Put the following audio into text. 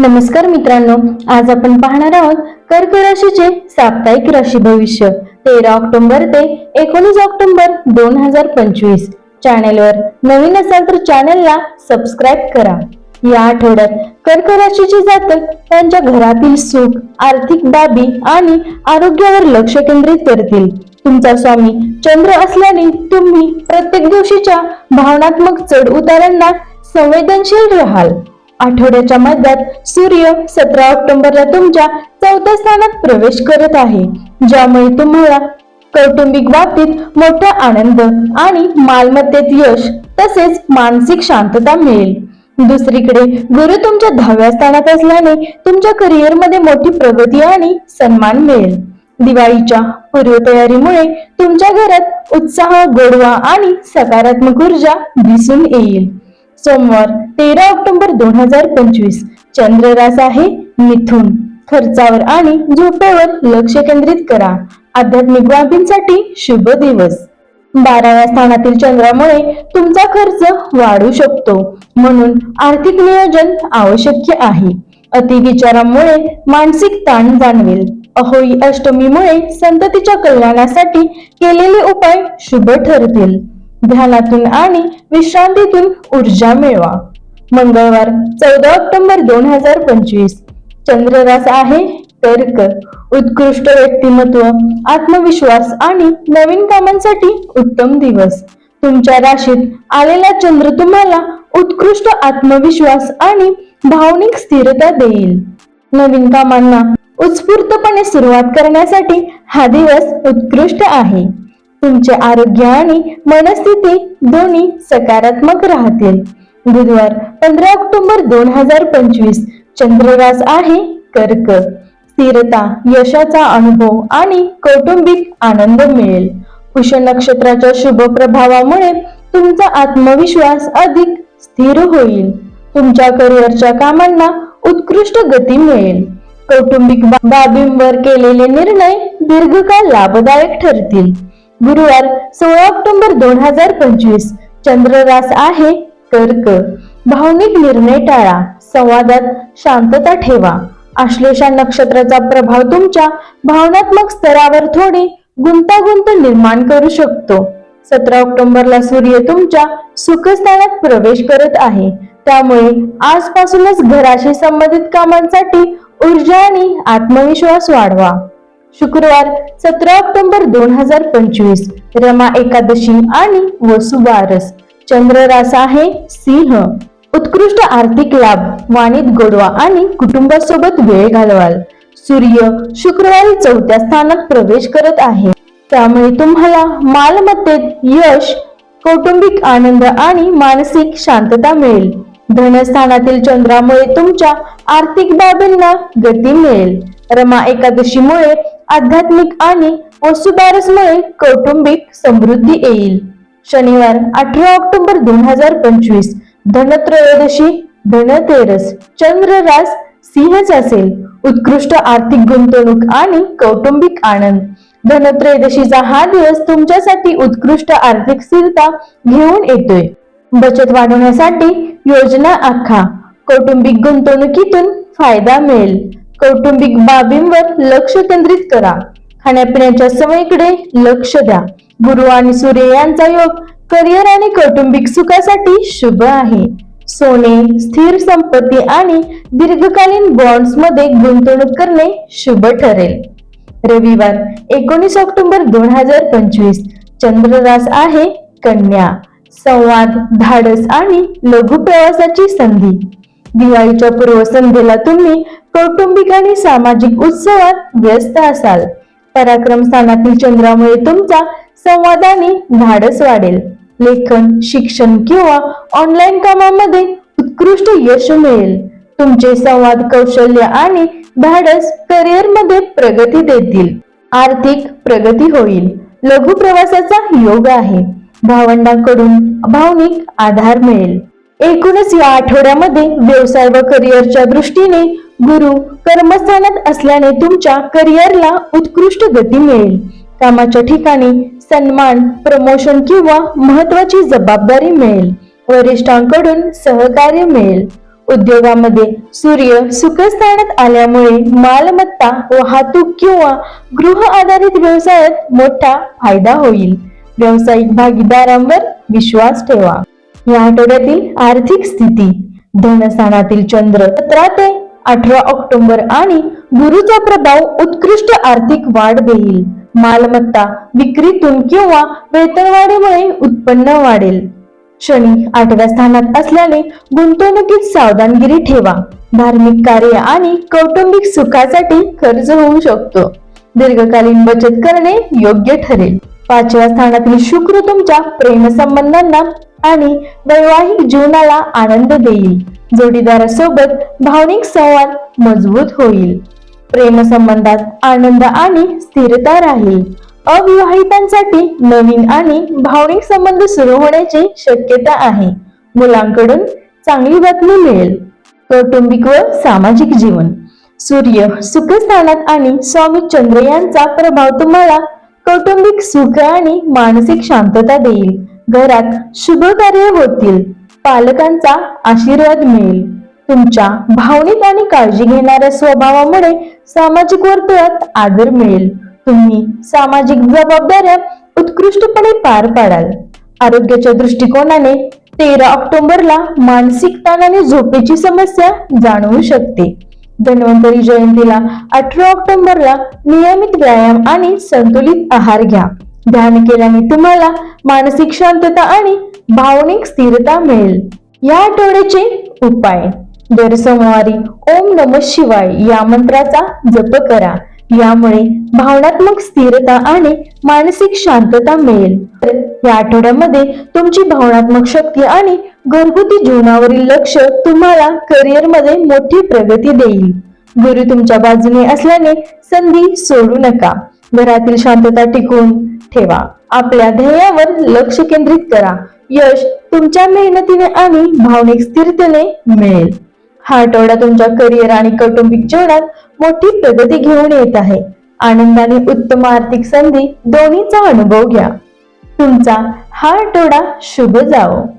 नमस्कार मित्रांनो आज आपण पाहणार आहोत कर्क राशीचे साप्ताहिक राशी भविष्य. तेरा ऑक्टोबर ते एकोणीस ऑक्टोबर दोन हजार पंचवीस. चॅनेलवर नवीन असाल तर चॅनेलला सबस्क्राईब करा. या आठवड्यात कर्क राशीचे जातक त्यांच्या घरातील सुख आर्थिक बाबी आणि आरोग्यावर लक्ष केंद्रित करतील. तुमचा स्वामी चंद्र असल्याने तुम्ही प्रत्येक दिवशीच्या भावनात्मक चढ उतारांना संवेदनशील राहाल. आठवड्याच्या मध्यात सूर्य सतरा ऑक्टोबरला तुमच्या चौथ्या स्थानात प्रवेश करत आहे. ज्यामुळे तुम्हाला कौटुंबिक बाबतीत मोठा आनंद आणि मालमत्तेत यश तसेच मानसिक शांतता मिळेल. दुसरीकडे गुरु तुमच्या दहाव्या स्थानात असल्याने तुमच्या करिअरमध्ये मोठी प्रगती आणि सन्मान मिळेल. दिवाळीच्या पूर्वतयारीमुळे तुमच्या घरात उत्साह गोडवा आणि सकारात्मक ऊर्जा दिसून येईल. सोमवार तेरा ऑक्टोबर दोन हजार पंचवीस. चंद्ररास आहे मिथुन. खर्चावर आणि झोपेवर लक्ष केंद्रित करा. आध्यात्मिक बाबींसाठी शुभ दिवस. बाराव्या स्थानातील चंद्रामुळे तुमचा खर्च वाढू शकतो. म्हणून आर्थिक नियोजन आवश्यक आहे. अतिविचारामुळे मानसिक ताण जाणवेल. अहोई अष्टमीमुळे संततीच्या कल्याणासाठी केलेले उपाय शुभ ठरतील. ध्यानातून आणि विश्रांतीतून ऊर्जा मिळवा. मंगळवार चौदा ऑक्टोबर दोन हजार पंचवीस. चंद्ररास आहे तर्क. उत्कृष्ट व्यक्तिमत्व आत्मविश्वास आणि नवीन कामांसाठी उत्तम दिवस. तुमच्या राशीत आलेला चंद्र तुम्हाला उत्कृष्ट आत्मविश्वास आणि भावनिक स्थिरता देईल. नवीन कामांना उत्स्फूर्तपणे सुरुवात करण्यासाठी हा दिवस उत्कृष्ट आहे. तुमचे आरोग्य आणि मनस्थिती दोन्ही सकारात्मक राहतील. बुधवार पंधरा ऑक्टोबर दोन हजार पंचवीस चंद्ररास आहे कर्क. स्थिरता यशाचा अनुभव आणि कौटुंबिक आनंद मिळेल. कुश नक्षत्राच्या शुभ प्रभावामुळे तुमचा आत्मविश्वास अधिक स्थिर होईल. तुमच्या करिअरच्या कामांना उत्कृष्ट गती मिळेल. कौटुंबिक बाबींवर केलेले निर्णय दीर्घकाळ लाभदायक ठरतील. गुरुवार सोळा ऑक्टोबर दोन हजार पंचवीस. चंद्ररास आहे कर्क. भावनिक निर्णय टाळा. संवादात शांतता ठेवा. आश्लेषा नक्षत्राचा प्रभाव तुमच्या भावनात्मक स्तरावर थोडी गुंतागुंत निर्माण करू शकतो. सतरा ऑक्टोबरला सूर्य तुमच्या सुखस्थानात प्रवेश करत आहे. त्यामुळे आजपासूनच घराशी संबंधित कामांसाठी ऊर्जा आणि आत्मविश्वास वाढवा. शुक्रवार सतरा ऑक्टोबर दोन हजार पंचवीस रमा एकादशी आणि वसुबारस चंद्र रास आहे सिंह. उत्कृष्ट आर्थिक लाभ वाणीत गोडवा आणि कुटुंबासोबत वेळ घालवाल. सूर्य शुक्रवारी चौथ्या स्थानात प्रवेश करत आहे. त्यामुळे तुम्हाला मालमत्तेत यश कौटुंबिक आनंद आणि मानसिक शांतता मिळेल. धनस्थानातील चंद्रामुळे तुमच्या आर्थिक बाबींना गती मिळेल. रमा एकादशीमुळे आध्यात्मिक आणि वसुबारसमुळे कौटुंबिक समृद्धी येईल. शनिवार अठरा ऑक्टोबर दोन हजार पंचवीस धनत्रयोदशी धनतेरस चंद्ररास सिंहच असेल. उत्कृष्ट आर्थिक गुंतवणूक आणि कौटुंबिक आनंद. धनत्रयोदशीचा हा दिवस तुमच्यासाठी उत्कृष्ट आर्थिक स्थिरता घेऊन येतोय. बचत वाढवण्यासाठी योजना आखा. कौटुंबिक गुंतवणुकीतून फायदा मिळेल. कौटुंबिक बाबींवर लक्ष केंद्रित करा. खाण्यापिण्याच्या सवयीकडे लक्ष द्या. गुरु आणि सूर्य यांचा योग करिअर आणि कौटुंबिक सुखासाठी शुभ आहे. सोने स्थिर संपत्ती आणि दीर्घकालीन बॉन्ड्समध्ये गुंतवणूक करणे शुभ ठरेल. रविवार एकोणीस ऑक्टोबर दोन हजार पंचवीस. चंद्ररास आहे कन्या. संवाद धाडस आणि लघु प्रवासाची संधी. दिवाळीच्या पूर्वसंध्येला तुम्ही कौटुंबिक आणि सामाजिक उत्सवात व्यस्त असाल. पराक्रम स्थानातील चंद्रामुळे तुमचा संवादाने धाडस वाढेल. लेखन शिक्षण किंवा ऑनलाईन कामामध्ये उत्कृष्ट यश मिळेल. तुमचे संवाद कौशल्य आणि धाडस करिअरमध्ये प्रगती देतील. आर्थिक प्रगती होईल. लघु प्रवासाचा योग आहे. भावंडांकडून भावनिक आधार मिळेल. एकूणच या आठवड्यामध्ये व्यवसाय व करिअरच्या दृष्टीने गुरु कर्मस्थानात असल्याने तुमच्या करिअरला उत्कृष्ट गती मिळेल. कामाच्या ठिकाणी सन्मान प्रमोशन किंवा महत्वाची जबाबदारी मिळेल. वरिष्ठांकडून सहकार्य मिळेल. उद्योगामध्ये सूर्य सुखस्थानात आल्यामुळे मालमत्ता वाहतूक किंवा गृह आधारित व्यवसायात मोठा फायदा होईल. व्यावसायिक भागीदारांवर विश्वास ठेवा. या आठवड्यातील आर्थिक स्थिती. धनस्थानातील चंद्र सतरा ते अठरा ऑक्टोबर आणि गुरुचा प्रभाव उत्कृष्ट आर्थिक वाढ देईल. मालमत्ता विक्रीतून किंवा वेतनवाढीमुळे उत्पन्न वाढेल. शनी आठव्या स्थानात असल्याने गुंतवणुकीत सावधानगिरी ठेवा. धार्मिक कार्य आणि कौटुंबिक सुखासाठी खर्च होऊ शकतो. दीर्घकालीन बचत करणे योग्य ठरेल. पाचव्या स्थानातील शुक्र तुमच्या प्रेमसंबंधांना आणि वैवाहिक जीवनाला आनंद देईल. जोडीदारासोबत भावनिक संवाद मजबूत होईल. प्रेमसंबंधात आनंद आणि स्थिरता राहील. अविवाहितांसाठी नवीन आणि भावनिक संबंध सुरू होण्याची शक्यता आहे. मुलांकडून चांगली बातमी मिळेल. कौटुंबिक व सामाजिक जीवन. सूर्य सुखस्थानात आणि स्वामी चंद्र यांचा प्रभाव तुम्हाला कौटुंबिक सुख आणि मानसिक शांतता देईल. घरात शुभ कार्य होतील. पालकांचा आशीर्वाद मिळेल. तुमच्या भावनिक आणि काळजी घेणाऱ्या स्वभावामुळे सामाजिक वर्तुळात आदर मिळेल. तुम्ही सामाजिक जबाबदाऱ्या उत्कृष्टपणे पार पाडाल. आरोग्याच्या दृष्टिकोनाने तेरा ऑक्टोबरला मानसिक ताण आणि झोपेची समस्या जाणवू शकते. धन्वंतरी जयंतीला अठरा ऑक्टोबरला नियमित व्यायाम आणि संतुलित आहार घ्या. ध्यान केल्याने तुम्हाला मानसिक शांतता आणि भावनिक स्थिरता मिळेल. या आठवड्याचे उपाय. दर सोमवारी ओम नम शिवाय या मंत्राचा जप करा. यामुळे भावनात्मक स्थिरता आणि मानसिक शांतता मिळेल. तर या आठवड्यामध्ये तुमची भावनात्मक शक्ती आणि घरगुती जीवनावरील लक्ष तुम्हाला करिअरमध्ये मोठी प्रगती देईल. गुरु तुमच्या बाजूने असल्याने संधी सोडू नका. घरातील शांतता टिकून ठेवा. आपल्या ध्येयावर लक्ष केंद्रित करा. यश तुमच्या मेहनतीने आणि भावनिक स्थिरतेने मिळेल. हा आठवडा तुमच्या करिअर आणि कौटुंबिक जीवनात मोठी प्रगती घेऊन येत आहे. आनंदाने उत्तम आर्थिक संधी दोन्हीचा अनुभव घ्या. तुमचा हा आठवडा शुभ जावो.